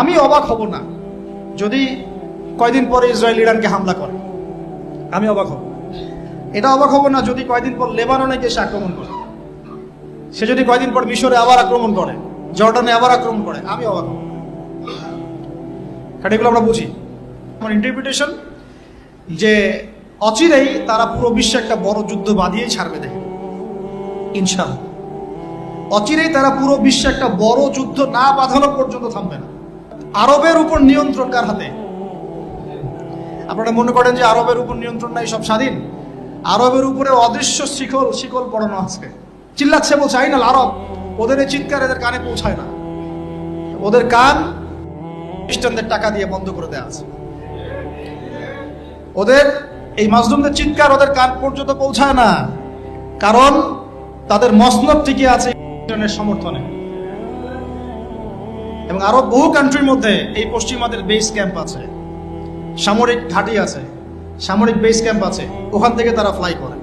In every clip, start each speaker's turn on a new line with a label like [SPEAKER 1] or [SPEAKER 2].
[SPEAKER 1] আমি অবাক হব না, যদি কয়দিন পরে ইসরায়েল ইরানকে হামলা করে। আমি অবাক হব। এটা অবাক হব না, যদি কয়দিন পর লেবাননে গিয়ে সে আক্রমণ করে। সে যদি কয়দিন পর মিশরে আবার আক্রমণ করে, জর্ডানে আবার আক্রমণ করে, আমি অবাক হব। কারণ এগুলো আমরা বুঝি। আমার ইন্টারপ্রিটেশন যে অচিরেই তারা পুরো বিশ্বে একটা বড় যুদ্ধ বাঁধিয়েই ছাড়বে দেখে। ইনশাল্লাহ অচিরেই তারা পুরো বিশ্বে একটা বড় যুদ্ধ না বাঁধানো পর্যন্ত থামবে না। আরবের উপর নিয়ন্ত্রণ কার হাতে? আপনারা মনে করেন যে আরবের উপর নিয়ন্ত্রণ নাই, সব স্বাধীন। আরবের উপরে অদৃশ্য শিকল শিকল পড়ানো আছে চিল্লাচ্ছে বলছে আইনাল আরব। ওদের এই চিৎকার এদের কানে পৌঁছায় না। ওদের কান খ্রিস্টানদের টাকা দিয়ে বন্ধ করে দেওয়া আছে। ওদের এই মাজলুমদের চিৎকার ওদের কান পর্যন্ত পৌঁছায় না। কারণ তাদের মসনদ টিকে আছে সমর্থনে। এবং আরও বহু কান্ট্রির মধ্যে এই পশ্চিমাদের বেস ক্যাম্প আছে। সামরিক ঘাঁটি আছে, সামরিক বেস ক্যাম্প আছে, ওখান থেকে তারা ফ্লাই করে।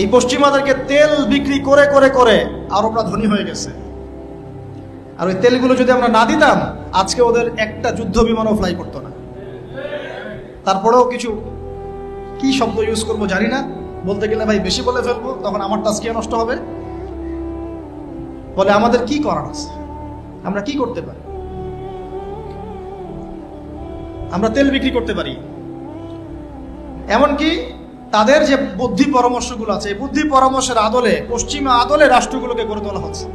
[SPEAKER 1] এই পশ্চিমাদেরকে তেল বিক্রি করে করে করে আরবরা ধনী হয়ে গেছে। আর ওই তেলগুলো যদি আমরা না দিতাম, আজকে ওদের একটা যুদ্ধ বিমানও ফ্লাই করতো না। তারপরেও কিছু, কি শব্দ ইউজ করব জানি না। বলতে গেলে ভাই বেশি বলে ফেলব, তখন আমার টাস্কিয়া নষ্ট হবে। বলে আমাদের কি করার আছে? আমরা কি করতে পারি? আমরা তেল বিক্রি করতে পারি। এমনকি তাদের যে বুদ্ধি পরামর্শগুলো আছে বুদ্ধি পরামর্শের আদলে, পশ্চিমা আদলে রাষ্ট্রগুলোকে গড়ে তোলা হচ্ছে।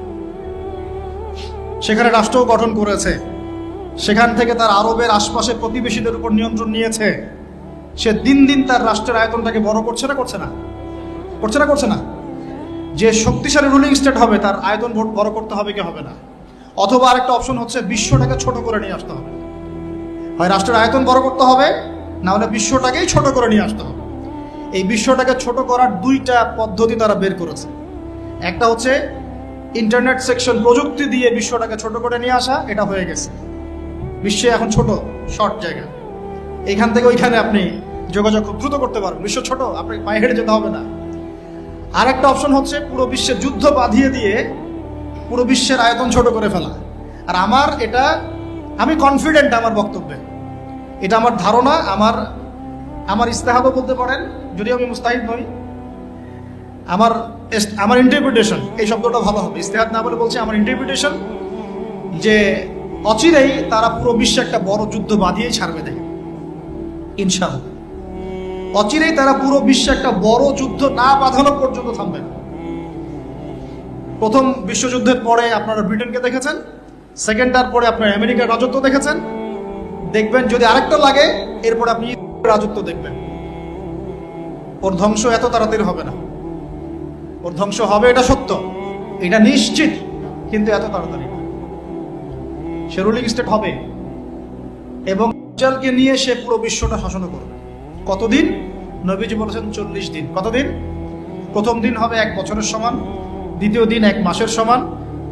[SPEAKER 1] সেখানে রাষ্ট্রও গঠন করেছে। সেখান থেকে তার আরবের আশপাশে প্রতিবেশীদের উপর নিয়ন্ত্রণ নিয়েছে। সে দিন দিন তার রাষ্ট্রের আয়তনটাকে বড় করছে না করছে না? করছে না করছে না? যে শক্তিশালী রুলিং স্টেট হবে, তার আয়তন ভোট বড় করতে হবে কি হবে না? অথবা আরেকটা অপশন হচ্ছে বিশ্বটাকে ছোট করে নিয়ে আসতে হবে। হয় রাষ্ট্রের আয়তন বড় করতে হবে, না হলে বিশ্বটাকেই ছোট করে নিয়ে আসতে হবে। এই বিশ্বটাকে ছোট করার দুইটা পদ্ধতি তারা বের করেছে। একটা হচ্ছে ইন্টারনেট সেকশন প্রযুক্তি দিয়ে বিশ্বটাকে ছোট করে নিয়ে আসা, এটা হয়ে গেছে। বিশ্বে এখন ছোট শর্ট জায়গা। এইখান থেকে ওইখানে আপনি যোগাযোগ খুব দ্রুত করতে পারবেন। বিশ্ব ছোট আপনি পায়ে হেঁটে যেতে হবে না। আর একটা অপশন হচ্ছে পুরো বিশ্বে যুদ্ধ বাঁধিয়ে দিয়ে পুরো বিশ্বের আয়তন ছোট করে ফেলা। আর আমার এটা, আমি কনফিডেন্ট আমার বক্তব্যে। এটা আমার ধারণা, আমার আমার ইস্তেহাদও বলতে পারেন যদি আমি মুস্তাহিদ নই। আমার আমার ইন্টারপ্রিটেশন এই শব্দটা ভালো হবে। ইস্তেহাদ না বলে বলছি, আমার ইন্টারপ্রিটেশন যে অচিরেই তারা পুরো বিশ্বে একটা বড় যুদ্ধ বাঁধিয়েই ছাড়বে দেখে। ইনশাআল্লাহ। অচিরেই তারা পুরো বিশ্বে একটা বড় যুদ্ধ না বাঁধানো পর্যন্ত থামবে প্রথম বিশ্বযুদ্ধের পরে আপনারা ব্রিটেনকে দেখেছেন, সেকেন্ডটার পরে আপনার আমেরিকার রাজত্ব দেখেছেন। দেখবেন যদি আরেকটা লাগে, এরপর আপনি রাজত্ব দেখবেন। ওর ধ্বংস এত তাড়াতাড়ি হবে না। ওর ধ্বংস হবে, এটা সত্য। এটা নিশ্চিত, কিন্তু এত তাড়াতাড়ি। সে রুলিং স্টেট হবে এবং নিয়ে সে পুরো বিশ্বটা শাসন করবে। কতদিন? নবীজি বলেছেন চল্লিশ দিন। কতদিন? প্রথম দিন হবে এক বছরের সমান, দ্বিতীয় দিন এক মাসের সমান,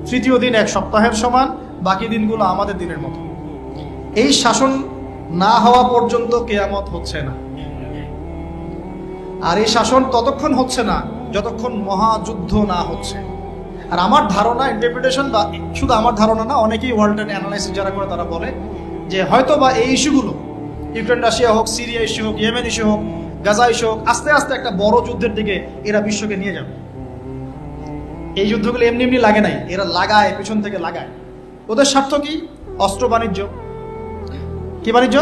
[SPEAKER 1] তৃতীয় দিন এক সপ্তাহের সমান, বাকি দিনগুলো আমাদের দিনের মতো। এই শাসন না হওয়া পর্যন্ত কেয়ামত হচ্ছে না। আর এই শাসন ততক্ষণ হচ্ছে না যতক্ষণ মহাযুদ্ধ না হচ্ছে। আর আমার ধারণা ইন্টারপ্রিটেশন বা শুধু আমার ধারণা না, অনেকেই অ্যানালাইসিস যারা করে তারা বলে যে হয়তো বা এই ইস্যুগুলো ইউক্রেন রাশিয়া হোক, সিরিয়া ইস্যু হোক, ইয়েমেন ইস্যু হোক, গাজা ইস্যু হোক, আস্তে আস্তে একটা বড় যুদ্ধের দিকে এরা বিশ্বকে নিয়ে যাবে। এই যুদ্ধগুলো এমনি এমনি লাগে নাই, এরা লাগায়, পেছন থেকে লাগায়। ওদের স্বার্থ কি? অস্ত্র বাণিজ্য। কি বাণিজ্য?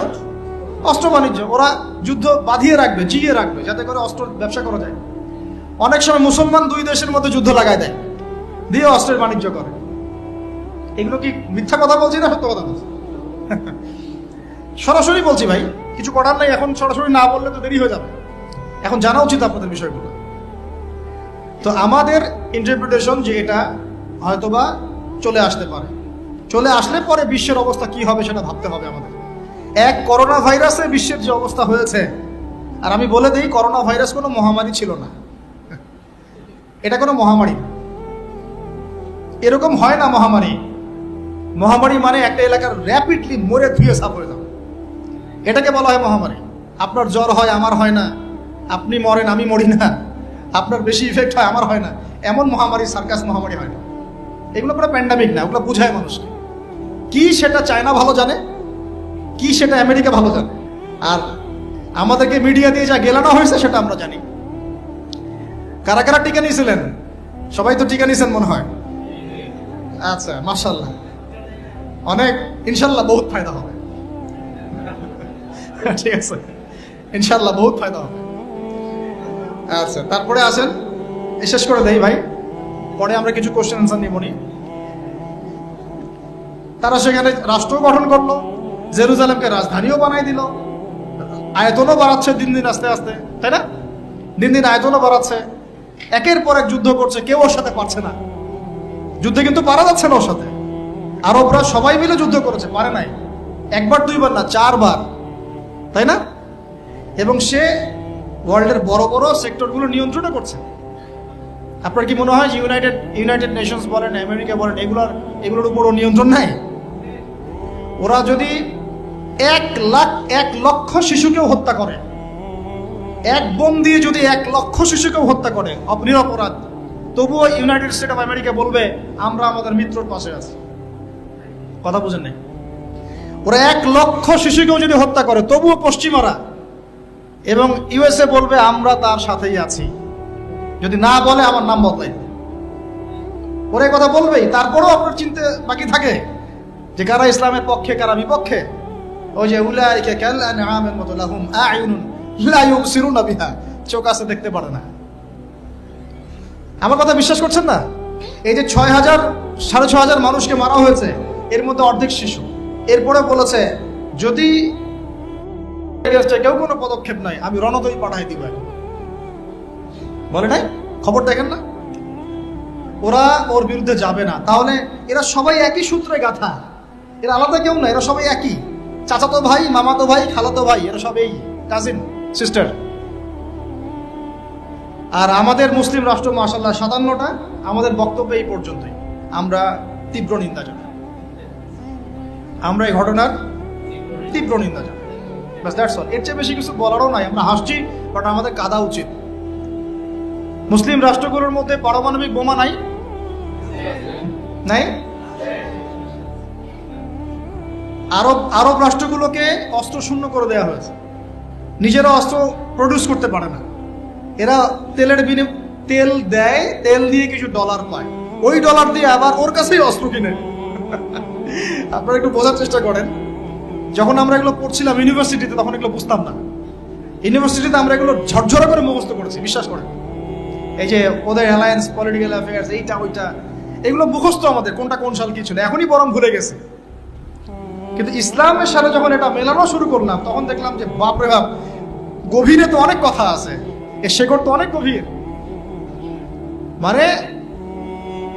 [SPEAKER 1] অস্ত্র বাণিজ্য। ওরা যুদ্ধ বাঁধিয়ে রাখবে, জিয়ে রাখবে, যাতে করে অস্ত্র ব্যবসা করা যায়। অনেক সময় মুসলমান দুই দেশের মধ্যে যুদ্ধ লাগায় দেয়, দিয়ে অস্ত্রের বাণিজ্য করে। এগুলো কি মিথ্যা কথা বলছি না সত্য কথা বলছি? সরাসরি বলছি ভাই, কিছু করার নাই, এখন সরাসরি না বললে তো দেরি হয়ে যাবে। এখন জানা উচিত আপনাদের বিষয়গুলো। তো আমাদের ইন্টারপ্রিটেশন যে এটা হয়তোবা চলে আসতে পারে। চলে আসলে পরে বিশ্বের অবস্থা কি হবে সেটা ভাবতে হবে আমাদের। এক করোনা ভাইরাসে বিশ্বের যে অবস্থা হয়েছে, আর আমি বলে দিই করোনা ভাইরাস কোনো মহামারী ছিল না। এটা কোনো মহামারী এরকম হয় না মহামারী। মহামারী মানে একটা এলাকার র্যাপিডলি মরে ধুয়ে সাফ হয়ে যাবে এটাকে বলা হয় মহামারী। আপনার জ্বর হয়, আমার হয় না। আপনি মরেন, আমি মরি না। আপনার বেশি ইফেক্ট হয়, আমার হয় না। এমন মহামারী, সার্কাস মহামারী হয় না। এগুলো পুরো প্যান্ডামিক না, ওগুলো বুঝায় মানুষকে। কি সেটা চায়না ভালো জানে? কি সেটা আমেরিকা ভালো জানে? আর আমাদেরকে মিডিয়া দিয়ে যা গেলানো হয়েছে, সেটা আমরা জানি। কারা কারা টিকা নিয়েছিলেন? সবাই তো টিকা নিয়েছেন মনে হয়। আচ্ছা মার্শাল্লাহ অনেক ইনশাল্লাহ বহুত ফায়দা হবে। ঠিক আছে। ইনশাল্লাহ বহুত ফায়দা হবে। আচ্ছা তারপরে আসেন। শেষ করে দেই ভাই। পরে আমরা কিছু কোশ্চেন অ্যান্সার নিব নি। তারা সেখানে রাষ্ট্র গঠন করল, জেরুজালেমকে রাজধানীও বানাই দিল, আয়তনও বাড়াচ্ছে দিন দিন আস্তে আস্তে, তাই না? দিন দিন আয়তনও বাড়াচ্ছে। একের পর এক যুদ্ধ করছে, কেউ ওর সাথে পারছে না। যুদ্ধে কিন্তু পারা যাচ্ছে না ওর সাথে। আরবরা সবাই মিলে যুদ্ধ করেছে, পারে নাই। একবার, দুইবার না, চারবার। তাই না? এবং সে ওয়ার্ল্ডের বড় বড় সেক্টরগুলো নিয়ন্ত্রণ করছে। আপনার কি মনে হয় যে ইউনাইটেড ইউনাইটেড নেশনস বলেন, আমেরিকা বলেন, এগুলোর এগুলোর উপরও নিয়ন্ত্রণ নাই? ওরা যদি এক লাখ, এক লক্ষ শিশুকেও হত্যা করে, এক বোম দিয়ে যদি এক লক্ষ শিশুকেও হত্যা করে অপ- নিরপরাধ তবুও ইউনাইটেড স্টেট অফ আমেরিকা বলবে, আমরা আমাদের মিত্রর পাশে আছি। কথা বুঝেন নাই? ওরা এক লক্ষ শিশুকেও যদি হত্যা করে, তবুও পশ্চিমারা। এবং ইউএসএ বলবে, আমরা তার সাথেই আছি। যদি না বলে, আমার নাম বদলাই। ওরা কথা বলবেই। তারপরেও আপনার চিনতে বাকি থাকে যে কারা ইসলামের পক্ষে, কারা বিপক্ষে? ওই যে, উলাইকা কাল আনআমের মতো লাহুম আয়ুনুন লা ইউবসিরুনা বিহা। চোখ আছে দেখতে পারে না। আমার কথা বিশ্বাস করছেন না? এই যে ছয় হাজার, সাড়ে ছ হাজার মানুষকে মারা হয়েছে, এর মধ্যে অর্ধেক শিশু। এরপরে বলেছে, যদি কেউ কোনো পদক্ষেপ নাই আমি রণদই পাঠাই দিব বলে নাই? খবর দেখেন না? ওরা ওর বিরুদ্ধে যাবে না। তাহলে এরা সবাই একই সূত্রে গাথা। এরা আলাদা কেউ না, এরা সবাই একই। চাচাতো ভাই, মামাতো ভাই, খালাতো ভাই, এরা সবাই কাজিন সিস্টার আর আমাদের মুসলিম রাষ্ট্র মাসাল্লাহ সাতান্নটা, আমাদের বক্তব্য এই পর্যন্তই। আমরা তীব্র নিন্দা জানাই। আমরা এই ঘটনার তীব্র নিন্দা জানাই। অল এর চেয়ে বেশি কিছু বলারও নাই, আমরা হাসছি বাট আমাদের কাদা উচিত। মুসলিম রাষ্ট্রগুলোর মধ্যে পারমাণবিক বোমা নাই? নাই? আরব আরব রাষ্ট্রগুলোকে অস্ত্র শূন্য করে দেওয়া হয়েছে। নিজেরা অস্ত্র প্রডিউস করতে পারে না। এরা তেলের বিনি তেল দেয়, তেল দিয়ে কিছু ডলার পায়। ওই ডলার দিয়ে আবার ওর কাছেই অস্ত্র কিনে। আপনারা একটু বোঝার চেষ্টা করেন। যখন আমরা এগুলো পড়ছিলাম ইউনিভার্সিটিতে তখন এগুলো বুঝতাম না। ইউনিভার্সিটিতে আমরা এগুলো ঝরঝরা করে মুখস্থ করেছি, বিশ্বাস করেন। এই যে ওদের অ্যালায়েন্স পলিটিক্যাল অ্যাফেয়ার্স এইটা, ওইটা, এগুলো মুখস্থ আমাদের, কোনটা কোন সাল কি ছিল, এখনই বরং ভুলে গেছে। কিন্তু ইসলামের সাথে যখন এটা মেলানো শুরু করলাম, তখন দেখলাম যে, বাপরে বাপ, গভীরে তো অনেক কথা আছে। এর শেকড় তো অনেক গভীর। মানে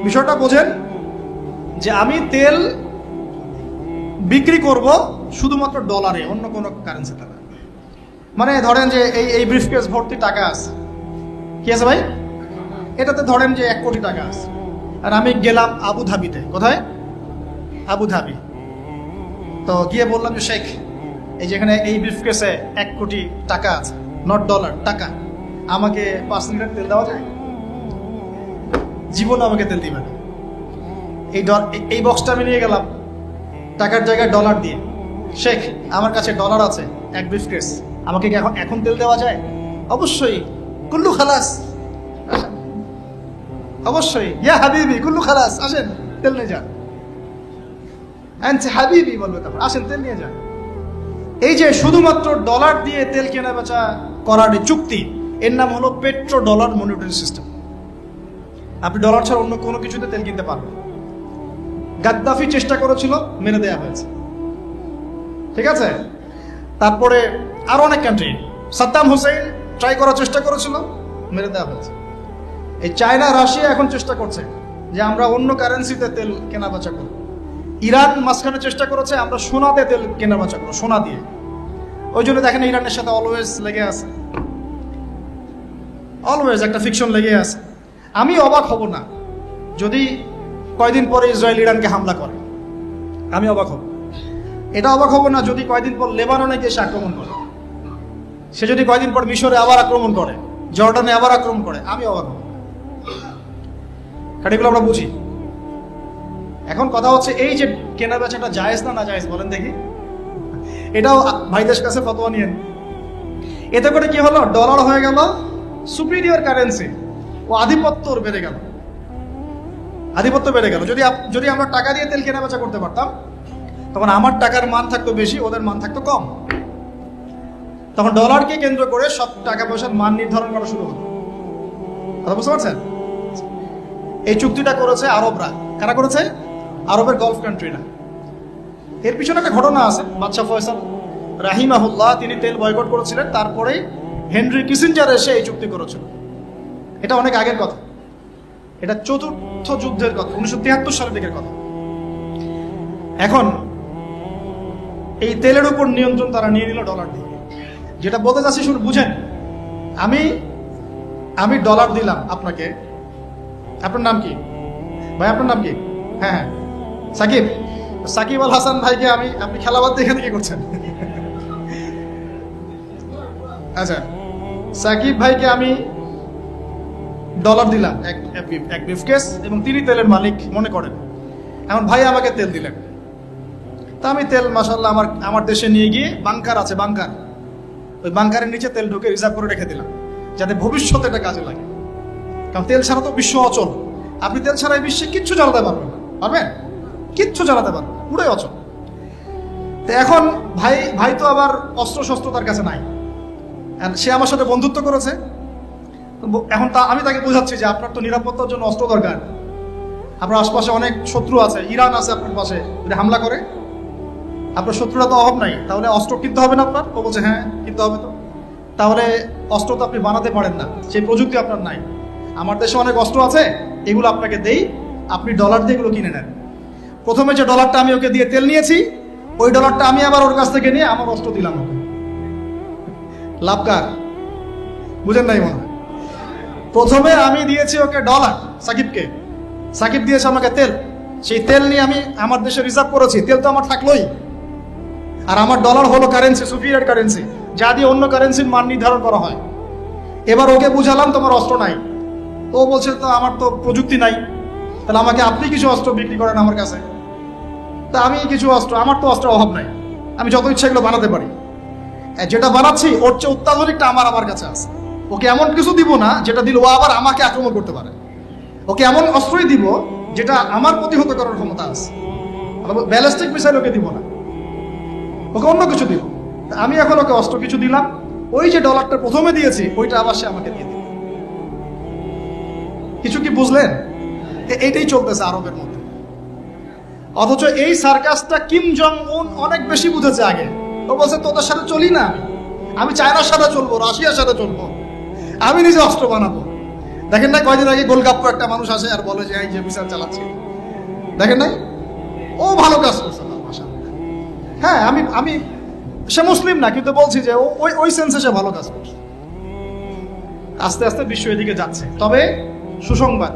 [SPEAKER 1] বিষয়টা বোঝেন যে আমি তেল বিক্রি করব শুধুমাত্র ডলারে অন্য কোনো কারেন্সিতে না। মানে ধরেন যে এই এই ব্রিফকেস ভর্তি টাকা আছে। কি আছে ভাই? এটাতে ধরেন যে এক কোটি টাকা আছে। আর আমি গেলাম আবু ধাবিতে কোথায়? আবু ধাবি তো গিয়ে বললাম যে, শেখ, এই যেখানে এই ব্রিফকেসে এক কোটি টাকা আছে নট ডলার টাকা। আমাকে পাঁচ লিটার তেল দেওয়া যায়? জীবন আমাকে তেল দিবে না। এই- এই বক্সটা আমি নিয়ে গেলাম। টাকার জায়গায় ডলার দিয়ে। শেখ, আমার কাছে ডলার আছে, এক ব্রিফকেস আমাকে কি এখন এখন তেল দেওয়া যায়? অবশ্যই। কুল্লু খালাস। অবশ্যই। ইয়া হাবিবি, কুল্লু খালাস, আসেন, তেল নিয়ে যান। আনছে হাবিবি বলবে তারপর। আসেন, তেল নিয়ে যান। এই যে শুধুমাত্র ডলার দিয়ে তেল কেনা বেচা করার চুক্তি, এর নাম হলো পেট্রো ডলার মনিটরি সিস্টেম আপনি ডলার ছাড়া অন্য কোনো কিছুতে তেল কিনতে পারবেন। গাদ্দাফি চেষ্টা করেছিল মেরে দেয়া হয়েছে। ঠিক আছে? তারপরে আরও অনেক কান্ট্রি সাদ্দাম হোসেন ট্রাই করার চেষ্টা করেছিল মেরে দেওয়া হয়েছে। এই চায়না, রাশিয়া এখন চেষ্টা করছে যে আমরা অন্য কারেন্সিতে তেল কেনা বেচা করব ইরান মাঝখানে চেষ্টা করেছে, আমরা সোনাতে তেল কেনা বেচা করব সোনা দিয়ে। ওই জন্য দেখেন ইরানের সাথে অলওয়েজ লেগে আছে। অলওয়েজ একটা ফিকশন লেগে আছে। আমি অবাক হব না যদি কয়দিন পরে ইসরায়েল ইরানকে হামলা করে? আমি অবাক হব। এটা অবাক হব না যদি কয়দিন পর লেবাননে গিয়ে সে আক্রমণ করে। সে যদি কয়দিন পর মিশরে আবার আক্রমণ করে, জর্ডানে আবার আক্রমণ করে, আমি অবাক হব। কারণ এগুলো আমরা বুঝি। এখন কথা হচ্ছে এই যে কেনা বেচাটা জায়েজ না না জায়েজ, বলেন দেখি। এটাও ভাইদের কাছে ফতোয়া নিয়েন এতে করে কি হলো? ডলার হয়ে গেল সুপিরিয়র কারেন্সি ও আধিপত্য বেড়ে গেল। আধিপত্য বেড়ে গেল। যদি যদি আমরা টাকা দিয়ে তেল কেনা বেচা করতে পারতাম, তখন আমার টাকার মান থাকতো বেশি, ওদের মান থাকতো কম। তখন ডলারকে কেন্দ্র করে সব টাকা পয়সার মান নির্ধারণ করা শুরু হলো। কথা বুঝতে পারছেন? এই চুক্তিটা করেছে আরবরা। কারা করেছে? আরবের গলফ কান্ট্রিরা এর পিছনে একটা ঘটনা আছে, বাদশাহ ফয়সাল রাহিমাহুল্লাহ, তিনি তেল বয়কট করেছিলেন, তারপরেই হেনরি কিসিঞ্জার এসে এই চুক্তি করেছিল। এটা অনেক আগের কথা। এটা চতুর্থ যুদ্ধের কথা, উনিশশো তিয়াত্তর সালের দিকের কথা। এখন, এই তেলের উপর নিয়ন্ত্রণ তারা নিয়ে নিল ডলার দিয়ে। যেটা বলতে চাচ্ছি শুনে বুঝেন, আমি আমি ডলার দিলাম আপনাকে। আপনার নাম কি? ভাই, আপনার নাম কি? হ্যাঁ হ্যাঁ। সাকিব সাকিব আল হাসান ভাইকে আমি, আপনি খেলাবাদ দেখে কি করছেন। আচ্ছা সাকিব ভাইকে আমি ডলার দিলাম এক এক ব্রিফকেস এবং তিনি তেলের মালিক মনে করেন। এখন ভাই আমাকে তেল দিলেন। তা আমি তেল মাসাল্লাহ আমার আমার দেশে নিয়ে গিয়ে বাংকার আছে, বাংকার। ওই বাংকারের নিচে তেল ঢুকে রিজার্ভ করে রেখে দিলাম, যাতে ভবিষ্যতে এটা কাজে লাগে। কারণ তেল ছাড়া তো বিশ্ব অচল। আপনি তেল ছাড়া এই বিশ্বে কিচ্ছু জ্বালাতে পারবেন না। পারবেন? কিচ্ছু জ্বালাতে পারবেন পুরোই অচল। তো এখন ভাই ভাই তো আবার অস্ত্র শস্ত্র তার কাছে নাই। সে আমার সাথে বন্ধুত্ব করেছে। এখন তা, আমি তাকে বোঝাচ্ছি যে আপনার তো নিরাপত্তার জন্য অস্ত্র দরকার। আপনার আশপাশে অনেক শত্রু আছে, ইরান আছে আপনার পাশে, যদি হামলা করে। আপনার শত্রুরা তো অভাব নাই, তাহলে অস্ত্র কিনতে হবে না আপনার? ও বলছে হ্যাঁ কিনতে হবে তো। তাহলে অস্ত্র তো আপনি বানাতে পারেন না, সেই প্রযুক্তি আপনার নাই। আমার দেশে অনেক অস্ত্র আছে, এগুলো আপনাকে দেই, আপনি ডলার দিয়ে এগুলো কিনে নেন। প্রথমে যে ডলারটা আমি ওকে দিয়ে তেল নিয়েছি, ওই ডলারটা আমি আবার ওর কাছ থেকে নিয়ে আমার অস্ত্র দিলাম ওকে। লাভকার বুঝেন নাই মনে হয়। প্রথমে আমি দিয়েছি ওকে ডলার সাকিবকে। সাকিব দিয়েছে আমাকে তেল। সেই তেল নিয়ে আমি আমার দেশে রিজার্ভ করেছি। তেল তো আমার থাকলোই। আর আমার ডলার হলো কারেন্সি সুপিরিয়র কারেন্সি যা দিয়ে অন্য কারেন্সির মান নির্ধারণ করা হয়। এবার ওকে বুঝালাম, তোমার অস্ত্র নাই। ও বলছে, তো আমার তো প্রযুক্তি নাই। তাহলে আমাকে আপনি কিছু অস্ত্র বিক্রি করেন আমার কাছে? তা আমি কিছু অস্ত্র, আমার তো অস্ত্রের অভাব নাই। আমি যত ইচ্ছা এগুলো বানাতে পারি। যেটা বানাচ্ছি, ওর চেয়ে অত্যাধুনিকটা আমার আমার কাছে আছে। ওকে এমন কিছু দিব না যেটা দিল ও আবার আমাকে আক্রমণ করতে পারে। ওকে এমন অস্ত্রই দিব যেটা আমার প্রতিহত করার ক্ষমতা আছে। ব্যালিস্টিক মিসাইল ওকে দিব না। ওকে অন্য কিছু দিব। আমি এখন ওকে অস্ত্র কিছু দিলাম। ওই যে ডলারটা প্রথমে দিয়েছি, ওইটা আবার সে আমাকে দিয়ে দিল। কিছু কি বুঝলেন? এইটাই চলতেছে আরবের মধ্যে। অথচ এই সার্কাসটা কিম জং উন অনেক বেশি বুঝেছে আগে। ও বলছে, তোদের সাথে চলি না আমি চায়নার সাথে চলবো, রাশিয়ার সাথে চলবো। আমি নিজে অস্ত্র বানাবো। দেখেন না কয়দিন আগে গোলগাপ্প একটা মানুষ আসে আর বলে যে, এই যে বিচার চালাচ্ছি। দেখেন নাই? ও ভালো কাজ করছে হ্যাঁ আমি আমি, সে মুসলিম না, কিন্তু বলছি যে ওই ওই সেন্সে সে ভালো কাজ করছে। আস্তে আস্তে বিশ্ব এদিকে যাচ্ছে। তবে সুসংবাদ,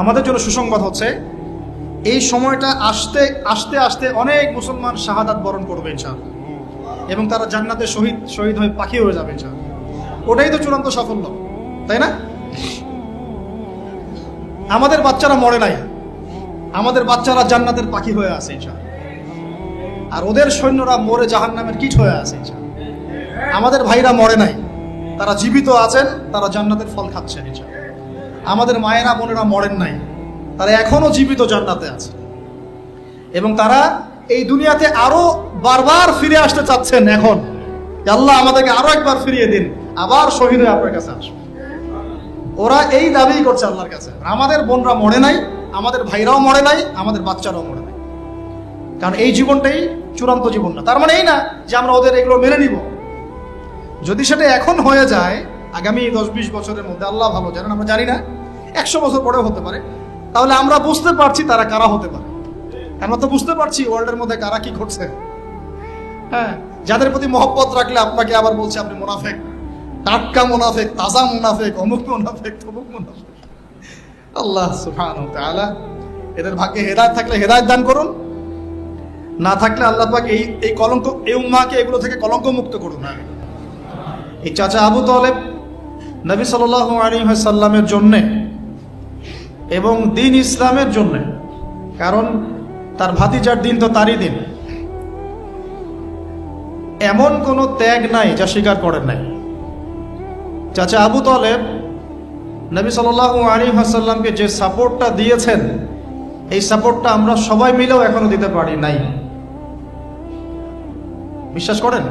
[SPEAKER 1] আমাদের জন্য সুসংবাদ হচ্ছে, এই সময়টা আসতে আসতে আসতে অনেক মুসলমান শাহাদাত বরণ করবে, ইনশাআল্লাহ। এবং তারা জান্নাতে শহীদ শহীদ হয়ে পাখি হয়ে যাবে, ইনশাআল্লাহ। ওটাই তো চূড়ান্ত সাফল্য, তাই না? আমাদের বাচ্চারা মরে নাই, আমাদের বাচ্চারা জান্নাতের পাখি হয়ে আছে আর ওদের সৈন্যরা মরে জাহান নামের কিট হয়ে আছে আমাদের ভাইরা মরে নাই, তারা জীবিত আছেন, তারা জান্নাতের ফল খাচ্ছেন আমাদের মায়েরা, বোনেরা মরেন নাই, তারা এখনও জীবিত জান্নাতে আছে। এবং তারা এই দুনিয়াতে আরও বারবার ফিরে আসতে চাচ্ছেন এখন। আল্লাহ আমাদেরকে আরও একবার ফিরিয়ে দিন। আবার শহীদ হয়ে আপনার কাছে আসবে। ওরা এই দাবি করছে আল্লাহর কাছে। আমাদের বোনরা মরে নাই, আমাদের ভাইরাও মরে নাই, আমাদের বাচ্চারাও মরে নাই। কারণ এই জীবনটাই চূড়ান্ত জীবন না। তার মানে এই না যে আমরা ওদের এগুলো মেনে নিব। যদি সেটা এখন হয়ে যায়, আগামী দশ বিশ বছরের মধ্যে আল্লাহ ভালো জানেন, আমরা জানি না, একশো বছর পরেও হতে পারে। তাহলে আমরা বুঝতে পারছি তারা কারা হতে পারে। আমরা তো বুঝতে পারছি ওয়ার্ল্ডের মধ্যে কারা কি ঘটছে। হ্যাঁ যাদের প্রতি মহব্বত রাখলে আপনাকে আবার বলছে আপনি মুনাফেক। টাটকা মুনাফেক, তাজা মুনাফেক, অমুক মুনাফেক, তমুক মুনাফেক। আল্লাহ তাআলা এদের ভাগ্যে হেদায়েত থাকলে হেদায়ত দান করুন। না থাকলে আল্লাহ পাক এই এই কলঙ্ক, এই উম্মাকে এগুলো থেকে কলঙ্ক মুক্ত করুন। এই চাচা আবু তালেব নবী আলাইহি সাল্লামের জন্যে এবং দিন ইসলামের জন্যে, কারণ তার ভাতিজার দিন তো তারই দিন, এমন কোনো ত্যাগ নাই যা স্বীকার করেন নাই। চাচা আবু তলেব নবী সাল আলী হাসাল্লামকে যে সাপোর্টটা দিয়েছেন, এই সাপোর্টটা আমরা সবাই মিলেও এখনও দিতে পারি নাই। বিশ্বাস করেন?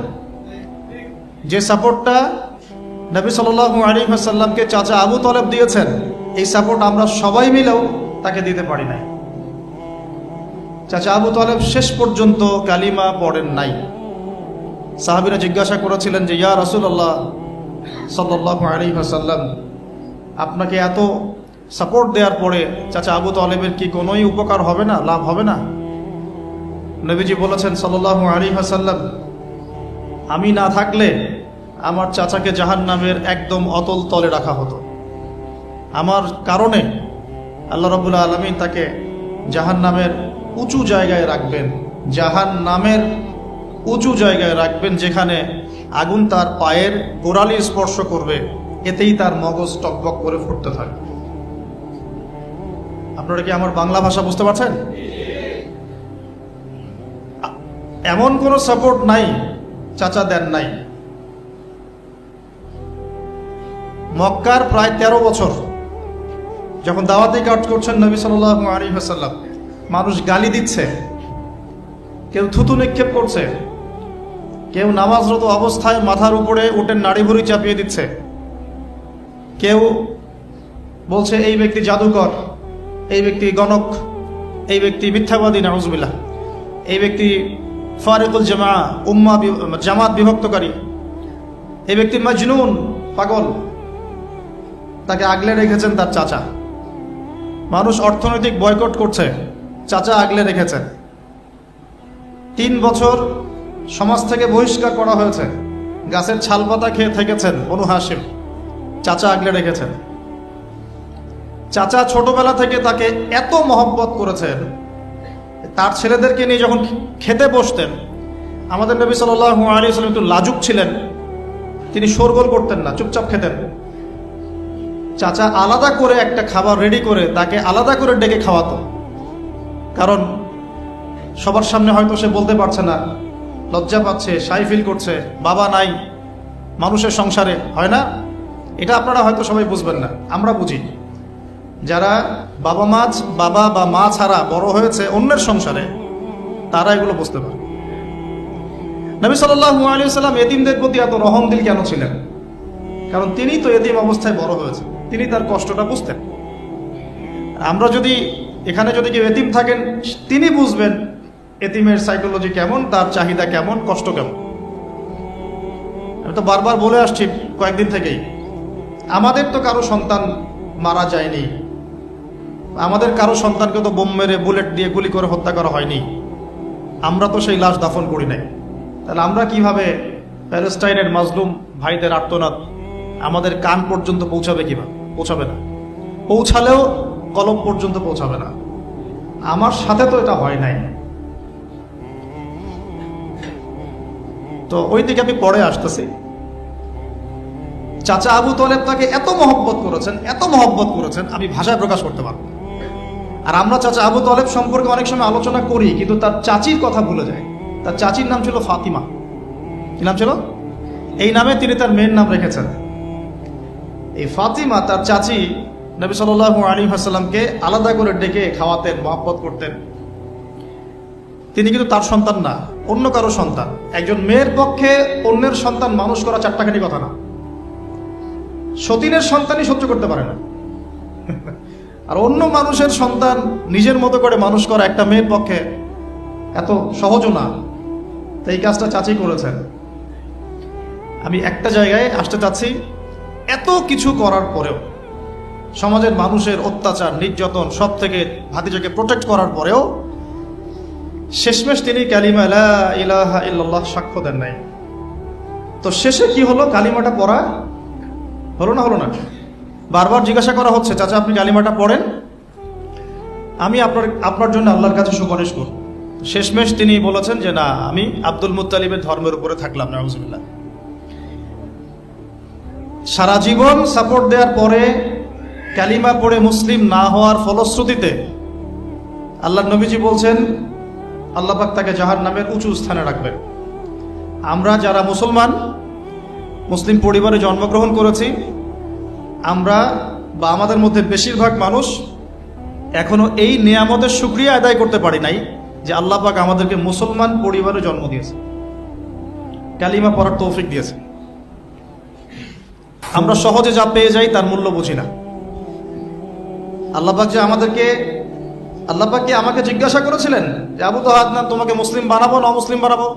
[SPEAKER 1] যে সাপোর্টটা নবী সাল আলী হাসাল্লামকে চাচা আবু তলেব দিয়েছেন, এই সাপোর্ট আমরা সবাই মিলেও তাকে দিতে পারি নাই। চাচা আবু তলেব শেষ পর্যন্ত কালিমা পড়েন নাই। সাহাবিরা জিজ্ঞাসা করেছিলেন যে, ইয়া রসুল্লাহ সাল্লাহ আলী হাসাল্লাম আপনাকে এত সাপোর্ট দেওয়ার পরে চাচা আবু তালেবের কি কোনোই উপকার হবে না, লাভ হবে না? নবীজি বলেছেন সাল্লাহ আলী হাসাল্লাম আমি না থাকলে আমার চাচাকে জাহান নামের একদম অতল তলে রাখা হতো। আমার কারণে আল্লাহ রবুল্লা আলমী তাকে জাহান নামের উঁচু জায়গায় রাখবেন জাহান নামের উঁচু জায়গায় রাখবেন যেখানে আগুন তার পায়ের গোড়ালি স্পর্শ করবে, এতেই তার মগজ টকবক করে ফুটতে থাকবে আপনারা কি আমার বাংলা ভাষা বুঝতে পারছেন? এমন কোনো সাপোর্ট নাই, চাচা দেন নাই। মক্কার প্রায় তেরো বছর, যখন দাওয়াতি কাজ করছেন নবী সাল্লাহ আলী হাসাল্লাম মানুষ গালি দিচ্ছে, কেউ থুতু নিক্ষেপ করছে। কেউ নামাজরত অবস্থায় মাথার উপরে উঠে নাড়ি ভুড়ি চাপিয়ে দিচ্ছে। কেউ বলছে, এই ব্যক্তি জাদুকর, এই ব্যক্তি গণক, এই ব্যক্তি মিথ্যাবাদী, নাউজবিল্লাহ। এই ব্যক্তি ফারিকুল জামা, উম্মা জামাত বিভক্তকারী। এই ব্যক্তি মজনুন, পাগল। তাকে আগলে রেখেছেন তার চাচা। মানুষ অর্থনৈতিক বয়কট করছে, চাচা আগলে রেখেছেন। তিন বছর সমাজ থেকে বহিষ্কার করা হয়েছে। গাছের ছালপাতা খেয়ে থেকেছেন বনু হাসিম। চাচা আগলে রেখেছেন। চাচা ছোটবেলা থেকে তাকে এত মহব্বত করেছেন, তার ছেলেদেরকে নিয়ে যখন খেতে বসতেন, আমাদের নবী সাল্লাহ আলী সাল্লাম একটু লাজুক ছিলেন। তিনি শোরগোল করতেন না, চুপচাপ খেতেন। চাচা আলাদা করে একটা খাবার রেডি করে তাকে আলাদা করে ডেকে খাওয়াতো। কারণ সবার সামনে হয়তো সে বলতে পারছে না লজ্জা পাচ্ছে, সাই ফিল করছে, বাবা নাই, মানুষের সংসারে, হয় না? এটা আপনারা হয়তো সবাই বুঝবেন না, আমরা বুঝি। যারা বাবা মাছ বাবা বা মা ছাড়া বড় হয়েছে অন্যের সংসারে, তারা এগুলো বুঝতে পারে। নবী সাল্লাহ আলী সাল্লাম এতিমদের প্রতি এত রহম দিল কেন ছিলেন? কারণ তিনি তো এতিম অবস্থায় বড় হয়েছে তিনি তার কষ্টটা বুঝতেন। আমরা যদি, এখানে যদি কেউ এতিম থাকেন, তিনি বুঝবেন এতিমের সাইকোলজি কেমন? তার চাহিদা কেমন? কষ্ট কেমন? আমি তো বারবার বলে আসছি কয়েকদিন থেকেই, আমাদের তো কারও সন্তান মারা যায়নি। আমাদের কারও সন্তানকে তো বোম মেরে বুলেট দিয়ে গুলি করে হত্যা করা হয়নি। আমরা তো সেই লাশ দাফন করি নাই। তাহলে আমরা কীভাবে প্যালেস্টাইনের মাজলুম ভাইদের আর্তনাদ আমাদের কান পর্যন্ত পৌঁছাবে কীভাবে? পৌঁছাবে না। পৌঁছালেও কলম পর্যন্ত পৌঁছাবে না। আমার সাথে তো এটা হয় নাই। তো ওই দিকে আমি পরে আসতেছি। চাচা আবু তলেব তাকে এত মহব্বত করেছেন, এত মহব্বত করেছেন, আমি ভাষায় প্রকাশ করতে পারব। আর আমরা চাচা আবু তলেব সম্পর্কে অনেক সময় আলোচনা করি, কিন্তু তার চাচির কথা ভুলে যায় তার চাচির নাম ছিল ফাতিমা। কি নাম ছিল? এই নামে তিনি তার মেয়ের নাম রেখেছেন। এই ফাতিমা তার চাচি নবী সাল আলী হাসাল্লামকে আলাদা করে ডেকে খাওয়াতেন, মহব্বত করতেন। তিনি কিন্তু তার সন্তান না। অন্য কারও সন্তান। একজন মেয়ের পক্ষে অন্যের সন্তান মানুষ করা চারটাখানি কথা না। সতীনের সন্তানই সহ্য করতে পারে না। আর অন্য মানুষের সন্তান নিজের মতো করে মানুষ করা একটা মেয়ের পক্ষে এত সহজও না। তো এই কাজটা চাচি করেছেন। আমি একটা জায়গায় আসতে চাচ্ছি, এত কিছু করার পরেও, সমাজের মানুষের অত্যাচার, নির্যাতন সব থেকে ভাতিজাকে প্রোটেক্ট করার পরেও শেষমেশ তিনি কালিমা ইলাহা ইল্লাল্লাহ সাক্ষ্য দেন নাই। তো শেষে কি হলো? কালিমাটা পড়া হলো না হলো না? বারবার জিজ্ঞাসা করা হচ্ছে, চাচা, আপনি কালিমাটা পড়েন? আমি আপনার আপনার জন্য আল্লাহর কাছে সুপারিশ করব। শেষমেশ তিনি বলেছেন যে, না, আমি আব্দুল মুত্তালিবের ধর্মের উপরে থাকলাম না সারা জীবন সাপোর্ট দেওয়ার পরে কালিমা পড়ে মুসলিম না হওয়ার ফলশ্রুতিতে আল্লাহ নবীজি বলছেন আল্লাহ পাক তাকে জাহার নামের উঁচু স্থানে রাখবেন। আমরা যারা মুসলমান, মুসলিম পরিবারে জন্মগ্রহণ করেছি, আমরা বা আমাদের মধ্যে বেশিরভাগ মানুষ এখনও এই নিয়ামতের সুক্রিয়া আদায় করতে পারি নাই যে আল্লাহ পাক আমাদেরকে মুসলমান পরিবারে জন্ম দিয়েছে। কালিমা পড়ার তৌফিক দিয়েছে। আমরা সহজে যা পেয়ে যাই তার মূল্য বুঝি না। আল্লাপাক যে আমাদেরকে আল্লাপাক কি আমাকে জিজ্ঞাসা করেছিলেন যে, আবু তো না, তোমাকে মুসলিম বানাবো, না মুসলিম বানাবো?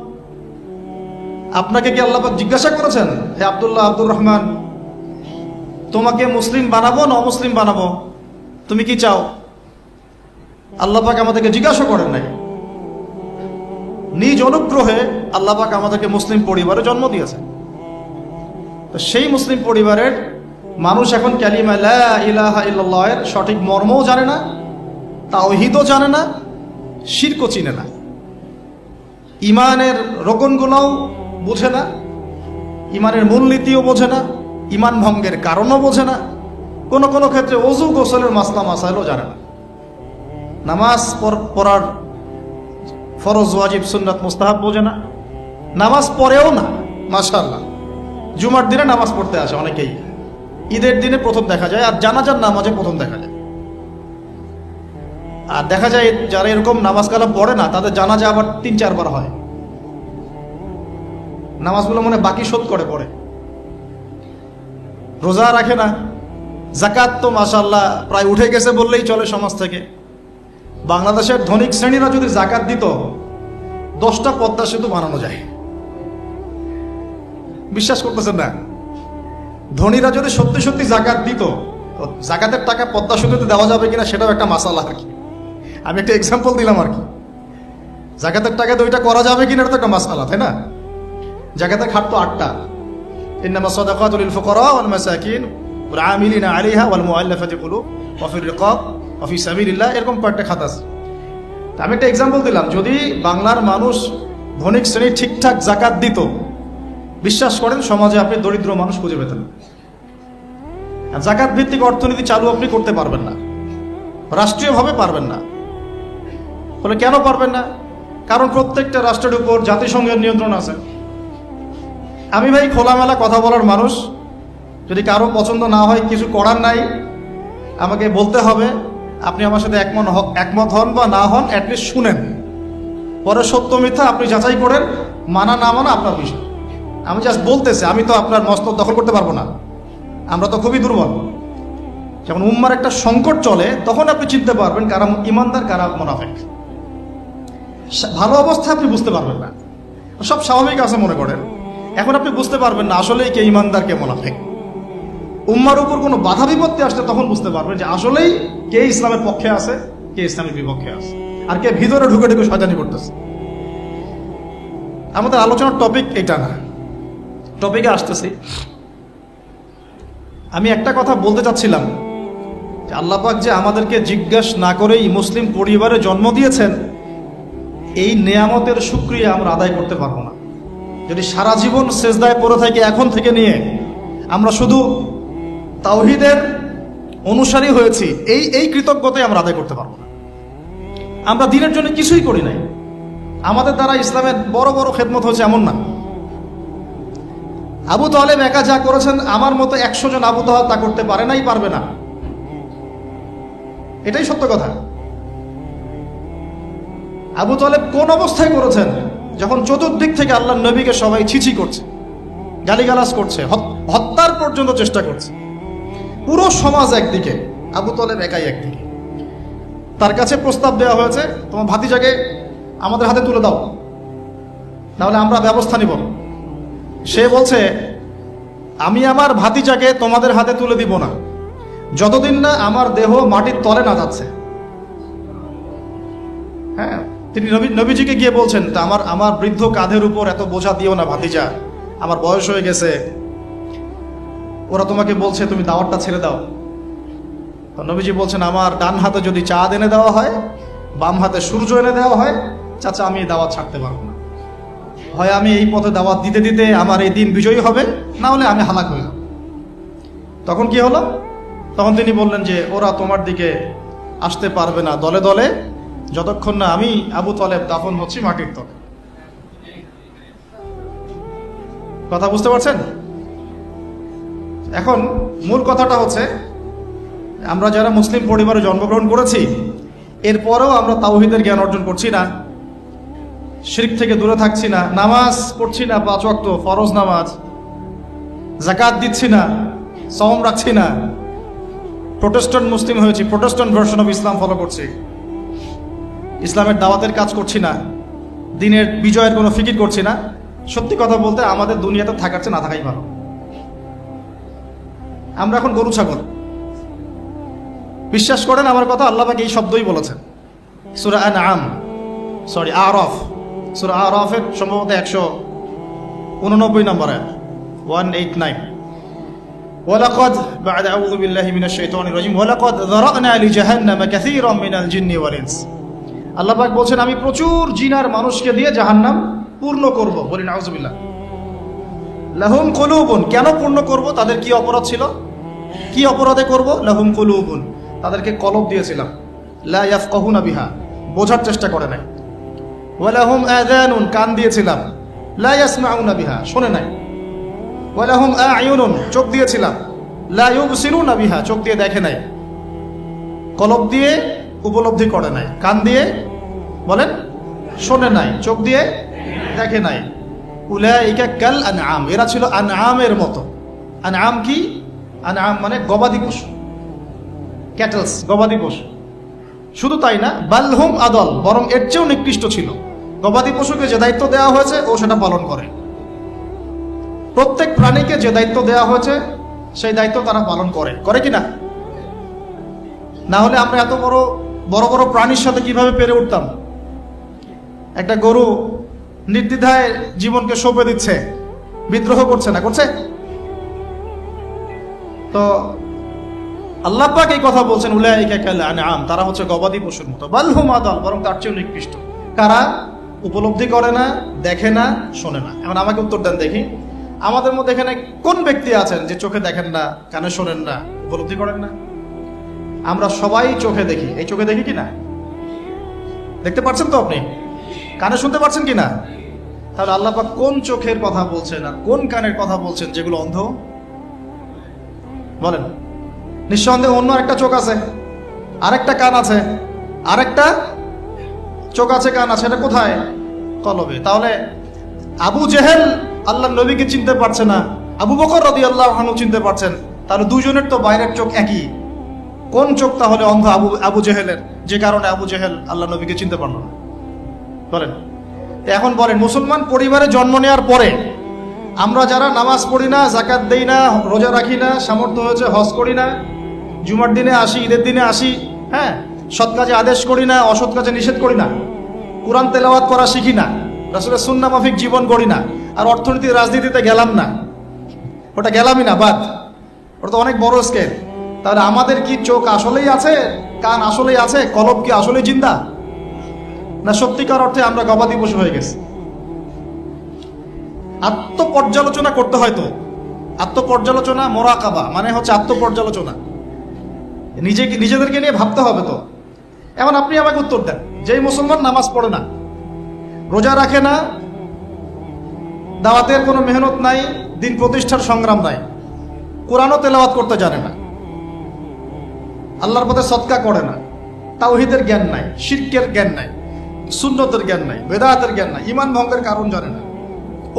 [SPEAKER 1] আপনাকে কি আল্লাপাক জিজ্ঞাসা করেছেন? হে আব্দুল্লাহ আব্দুর রহমান, তোমাকে মুসলিম বানাবো, না মুসলিম বানাবো? তুমি কি চাও? আল্লাপাক আমাদেরকে জিজ্ঞাসা করেন নাই। নিজ অনুগ্রহে আল্লাপাক আমাদেরকে মুসলিম পরিবারে জন্ম দিয়েছে তো সেই মুসলিম পরিবারের মানুষ এখন ক্যালিমা ইলাহা ইল্লাল্লাহের সঠিক মর্মও জানে না তাওহিদও জানে না, শিরকও চিনে না। ইমানের রোকনগুলোও বোঝে না, ইমানের মূলনীতিও বোঝে না, ইমান ভঙ্গের কারণও বোঝে না, কোনো কোনো ক্ষেত্রে অজু গোসলের মাসলা মাসাইলও জানে না। নামাজ পড়- পড়ার ফরজ, ওয়াজিব, সুন্নাত, মুস্তাহাব বোঝে না, নামাজ পড়েও না, মাশাআল্লাহ। জুমার দিনে নামাজ পড়তে আসে অনেকেই। ঈদের দিনে প্রথম দেখা যায়, আর জানাজার নামাজে প্রথম দেখা যায়। আর দেখা যায় যারা এরকম নামাজ কালাম পড়ে না, তাদের জানাজা আবার তিন চারবার হয়। নামাজগুলো মনে বাকি শোধ করে পড়ে। রোজা রাখে না। জাকাত তো মাসাল্লাহ প্রায় উঠে গেছে বললেই চলে সমাজ থেকে। বাংলাদেশের ধনিক শ্রেণীরা যদি জাকাত দিত, দশটা পদ্মা সেতু বানানো যায়। বিশ্বাস করতেছেন না? ধনীরা যদি সত্যি সত্যি জাকাত দিত জাকাতের টাকা পদ্মা সেতুতে দেওয়া যাবে কিনা সেটাও একটা মাসালা আর কি আমি একটা এক্সাম্পল দিলাম আর কি। জাকাতের টাকা তো ওইটা করা যাবে কিনা তো একটা মাসালা, তাই না? জাকাতের খাট তো আটটা মাসাকিন, ওয়াল আমিলিনা আলাইহা ওয়াল মুআল্লাফাতি কুলুব, ওয়া ফির রিকাব, ওয়া ফি সাবিলিল্লাহ, এরকম কয়েকটা খাত আছে। আমি একটা এক্সাম্পল দিলাম, যদি বাংলার মানুষ ধনিক শ্রেণি ঠিকঠাক জাকাত দিত, বিশ্বাস করেন সমাজে আপনি দরিদ্র মানুষ খুঁজে পেতেন জাকাত ভিত্তিক অর্থনীতি চালু আপনি করতে পারবেন না। রাষ্ট্রীয়ভাবে পারবেন না। বলে, কেন পারবেন না? কারণ প্রত্যেকটা রাষ্ট্রের উপর জাতিসংঘের নিয়ন্ত্রণ আছে। আমি ভাই খোলামেলা কথা বলার মানুষ। যদি কারও পছন্দ না হয়, কিছু করার নাই, আমাকে বলতে হবে, আপনি আমার সাথে একমত একমত হন বা না হন অ্যাটলিস্ট শুনেন। পরে সত্য মিথ্যা আপনি যাচাই করেন, মানা না মানা আপনার বিষয়। আমি জাস্ট বলতেছি, আমি তো আপনার মস্তক দখল করতে পারব না। আমরা তো খুবই দুর্বল। যেমন উম্মার একটা সংকট চলে, তখন আপনি চিনতে পারবেন কারা ইমানদার, কারা মোনাফেক। সা- ভালো অবস্থা আপনি বুঝতে পারবেন না। সব স্বাভাবিক আছে মনে করেন। এখন আপনি বুঝতে পারবেন না আসলেই কে ইমানদার, কে মোনাফেক। উম্মার উপর কোনো বাধা বিপত্তি আসলে তখন বুঝতে পারবেন যে আসলেই কে ইসলামের পক্ষে আছে, কে ইসলামের বিপক্ষে আছে, আর কে ভিতরে ঢুকে ঢুকে শয়তানি করতেছে। আমাদের আলোচনার টপিক এটা না। টপিকে আসতেছি। আমি একটা কথা বলতে চাচ্ছিলাম, যে আল্লাপাক যে আমাদেরকে জিজ্ঞাসা না করেই মুসলিম পরিবারে জন্ম দিয়েছেন এই নেয়ামতের সুক্রিয়া আমরা আদায় করতে পারব না। যদি সারা জীবন সেজদায় পড়ে থাকি এখন থেকে নিয়ে, আমরা শুধু তাওহিদের অনুসারী হয়েছি, এই এই কৃতজ্ঞতাই আমরা আদায় করতে পারব না। আমরা দিনের জন্য কিছুই করি নাই। আমাদের দ্বারা ইসলামের বড় বড় খেদমত হয়েছে এমন না। আবু তালেব একা যা করেছেন, আমার মতো একশো জন আবু তাহাল তা করতে পারে নাই, পারবে না। এটাই সত্য কথা। আবু তালেব কোন অবস্থায় করেছেন? যখন চতুর্দিক থেকে আল্লাহ নবীকে সবাই ছিছি করছে, গালিগালাজ করছে, হত- হত্যার পর্যন্ত চেষ্টা করছে। পুরো সমাজ একদিকে, আবু তালেব একাই একদিকে। তার কাছে প্রস্তাব দেওয়া হয়েছে, তোমার ভাতিজাকে আমাদের হাতে তুলে দাও তাহলে আমরা ব্যবস্থা নিব। সে বলছে, আমি আমার ভাতিজাকে তোমাদের হাতে তুলে দিব না। যতদিন না আমার দেহ মাটির তলে না যাচ্ছে। হ্যাঁ তিনি নবী নবীজিকে গিয়ে বলছেন, তা আমার আমার বৃদ্ধ কাঁধের উপর এত বোঝা দিও না, ভাতিজা। আমার বয়স হয়ে গেছে। ওরা তোমাকে বলছে, তুমি দাওয়াতটা ছেড়ে দাও। নবীজি বলছেন, আমার ডান হাতে যদি চাঁদ এনে দেওয়া হয়, বাম হাতে সূর্য এনে দেওয়া হয়, চাচা, আমি এই দাওয়াত ছাড়তে পারব না। হয় আমি এই পথে দাওয়াত দিতে দিতে আমার এই দিন বিজয়ী হবে, না হলে আমি হালাক যাব। তখন কি হলো? তখন তিনি বললেন যে, ওরা তোমার দিকে আসতে পারবে না। দলে দলে যতক্ষণ না আমি আবু তলেব দাফন হচ্ছি মাটির তলে কথা বুঝতে পারছেন? এখন মূল কথাটা হচ্ছে, আমরা যারা মুসলিম পরিবারে জন্মগ্রহণ করেছি, এরপরেও আমরা তাওহিদের জ্ঞান অর্জন করছি না, শিরিক থেকে দূরে থাকছি না, নামাজ পড়ছি না পাঁচ ওয়াক্ত, ফরজ নামাজ জাকাত দিচ্ছি না সম রাখছি না, প্রোটেস্ট্যান্ট মুসলিম হয়েছি, Protestant version of Islam follow করছি। ইসলামের দাওয়াতের কাজ করছি না দিনের বিজয়ের কোনো ফিকির করছি না সত্যি কথা বলতে আমাদের দুনিয়াতে থাকার চেয়ে না থাকাই ভালো আমরা এখন গরু ছাগল বিশ্বাস করেন আমার কথা আল্লাহ পাক এই শব্দই বলেছেন সুরা আন আম সরি আর অফ সুরা আর অফের সম্ভবত একশো উননব্বই নম্বর ওয়ান এইট নাইন ولقد بعد أعوذ بالله من الشيطان الرجيم ولقد ذرأنا لجهنم كثيرا من الجن والإنس আল্লাহ পাক বলছেন, আমি প্রচুর জিনার মানুষকে দিয়ে জাহান্নাম পূর্ণ করব। বলি, নাউজুবিল্লাহ। লাহুম কুলুবুন। কেন পূর্ণ করব? তাদের কি অপরাধ ছিল? কি অপরাধে করব? লাহুম কুলুবুন। তাদেরকে কলব দিয়েছিলাম। লা ইয়াফকাহুনা বিহা। বোঝার চেষ্টা করে নাই। ওয়ালাহুম আযানুন। কান দিয়েছিলাম। লা ইয়াসমাউনা বিহা। শুনে নাই। ওয়ালাহুম আয়ুনুন। চোখ দিয়েছিলাম। লা ইউবসিরুনা বিহা। চোখ দিয়ে দেখে নাই। কলব দিয়ে উপলব্ধি করে নাই। কান দিয়ে বলেন, শোনে নাই, চোখ দিয়ে দেখে নাই। উলাইকা কাল আনআম, এরা ছিল আনআমের মতো। আনআম কি? আনআম মানে গবাদি পশু। ক্যাটেলস, গবাদি পশু। শুধু তাই না বালহুম আদল, বরং এর চেয়েও নিকৃষ্ট ছিল। গবাদি পশুকে যে দায়িত্ব দেওয়া হয়েছে, ও সেটা পালন করে। প্রত্যেক প্রাণীকে যে দায়িত্ব দেওয়া হয়েছে, সেই দায়িত্ব তারা পালন করে। করে কি না? না হলে আমরা এত বড় বড় বড় প্রাণীর সাথে কীভাবে পেরে উঠতাম? একটা গরু নির্দ্বিধায় জীবনকে সঁপে দিচ্ছে, বিদ্রোহ করছে না, করছে? তো আল্লাহ পাক এই কথা বলছেন আনআম, তারা হচ্ছে গবাদি পশুর মতো। আদল, বরং তার চেয়েও নিকৃষ্ট। কারা? উপলব্ধি করে না, দেখে না, শোনে না। এখন আমাকে উত্তর দেন দেখি। আমাদের মধ্যে এখানে কোন ব্যক্তি আছেন যে চোখে দেখেন না, কানে শোনেন না, উপলব্ধি করেন না? আমরা সবাই চোখে দেখি। এই চোখে দেখি কি না? দেখতে পাচ্ছেন তো আপনি? কানে শুনতে পাচ্ছেন কি না? তাহলে আল্লাহ কোন চোখের কথা বলছেন আর কোন কানের কথা বলছেন যেগুলো অন্ধ? বলেন। নিঃসন্দেহে অন্য একটা চোখ আছে। আরেকটা কান আছে। আরেকটা চোখ আছে, কান আছে। এটা কোথায়? কলবে। তাহলে আবু জেহেল আল্লাহ নবীকে চিনতে পারছে না। আবু বকর রদি আল্লাহ চিনতে পারছেন। তাহলে দুজনের তো বাইরের চোখ একই। কোন চোখ তাহলে অন্ধ আবু আবু জেহেলের? যে কারণে আবু জেহেল আল্লাহ নবীকে চিনতে পারল না। বলেন এখন বলেন, মুসলমান পরিবারে জন্ম নেওয়ার পরে আমরা যারা নামাজ পড়ি না জাকাত দেই না, রোজা রাখি না, সামর্থ্য হয়েছে হজ করি না, জুমার দিনে আসি, ঈদের দিনে আসি হ্যাঁ সৎ কাজে আদেশ করি না, অসৎ কাজে নিষেধ করি না, কোরআন তেলাওয়াত করা শিখি না, রাসুলের সুন্না মাফিক জীবন গড়ি না, আর অর্থনীতি রাজনীতিতে গেলাম না। ওটা গেলামই না, বাদ। ওটা তো অনেক বড় স্কেল তাহলে আমাদের কি চোখ আসলেই আছে? কান আসলেই আছে? কলব কি আসলেই জিন্দা? না সত্যিকার অর্থে আমরা গবাদি পশু হয়ে গেছি। আত্মপর্যালোচনা করতে হয় তো। আত্মপর্যালোচনা মোরাকাবা মানে হচ্ছে আত্মপর্যালোচনা। নিজেকে, নিজেদেরকে নিয়ে ভাবতে হবে তো। এখন আপনি আমাকে উত্তর দেন, যেই মুসলমান নামাজ পড়ে না, রোজা রাখে না, দাওয়াতের কোনো মেহনত নাই, দিন প্রতিষ্ঠার সংগ্রাম নাই, কোরআনও তেলাওয়াত করতে জানে না। আল্লাহর পথে সৎকা করে না। তাওহিদের জ্ঞান নাই, শিরকের জ্ঞান নাই, সুন্নতের জ্ঞান নাই, বেদায়াতের জ্ঞান নাই ইমান ভঙ্গের কারণ জানে না।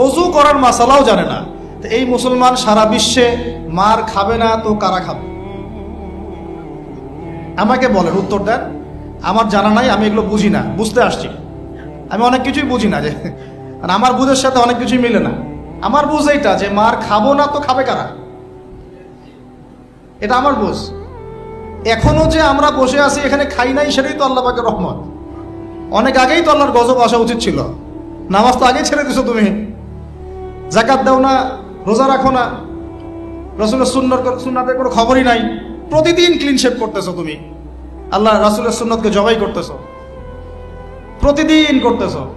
[SPEAKER 1] অজু করার মাসালাও জানে না। তো এই মুসলমান সারা বিশ্বে মার খাবে না, তো কারা খাবে? আমাকে বলেন, উত্তর দেন। আমার জানা নাই, আমি এগুলো বুঝি না, বুঝতে আসছি। আমি অনেক কিছুই বুঝি না যে, আর আমার বুঝের সাথে অনেক কিছুই মিলে না। আমার বুঝ এইটা যে মার খাব না, তো খাবে কারা? এটা আমার বুঝ। এখনও যে আমরা বসে আছি, এখানে খাই নাই, সেটাই তো আল্লাহ পাকের রহমত। অনেক আগেই তো আল্লাহর গজব আসা উচিত ছিল। নামাজ তো আগেই ছেড়ে দিছো তুমি। জাকাত দাও না, রোজা রাখো না। রসুলের সুন্নর সুন্নাতের কোনো খবরই নাই। প্রতিদিন ক্লিন শেপ করতেছো তুমি। আল্লাহ রাসুলের সুন্নতকে জবাই করতেছো। প্রতিদিন করতেছো।